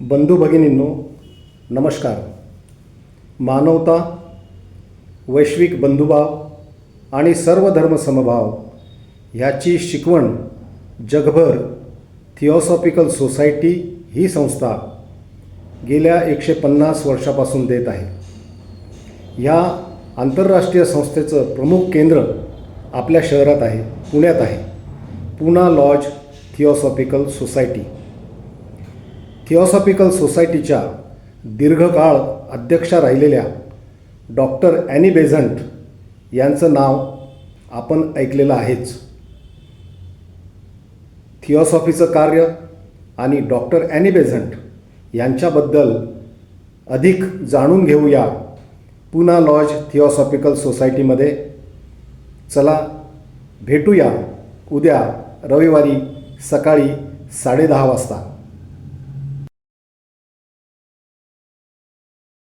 बंधू भगिनींनो नमस्कार. मानवता वैश्विक बंधुभाव आणि सर्व धर्मसमभाव ह्याची शिकवण जगभर थिओसॉफिकल सोसायटी ही संस्था गेल्या एकशे पन्नास वर्षापासून देत आहे. ह्या आंतरराष्ट्रीय संस्थेचं प्रमुख केंद्र आपल्या शहरात आहे पुण्यात आहे. Poona lodge theosophical society. Theosophical सोसायटीच्या दीर्घकाळ अध्यक्षा राहिलेल्या डॉक्टर ॲनी बेझंट यांचं नाव आपण ऐकलेलं आहेच. थिओसॉफीचं कार्य आणि डॉक्टर ॲनी बेझंट यांच्याबद्दल अधिक जाणून घेऊया पुना लॉज थिओसॉफिकल सोसायटीमध्ये. चला भेटूया उद्या रविवारी सकाळी साडेदहा वाजता.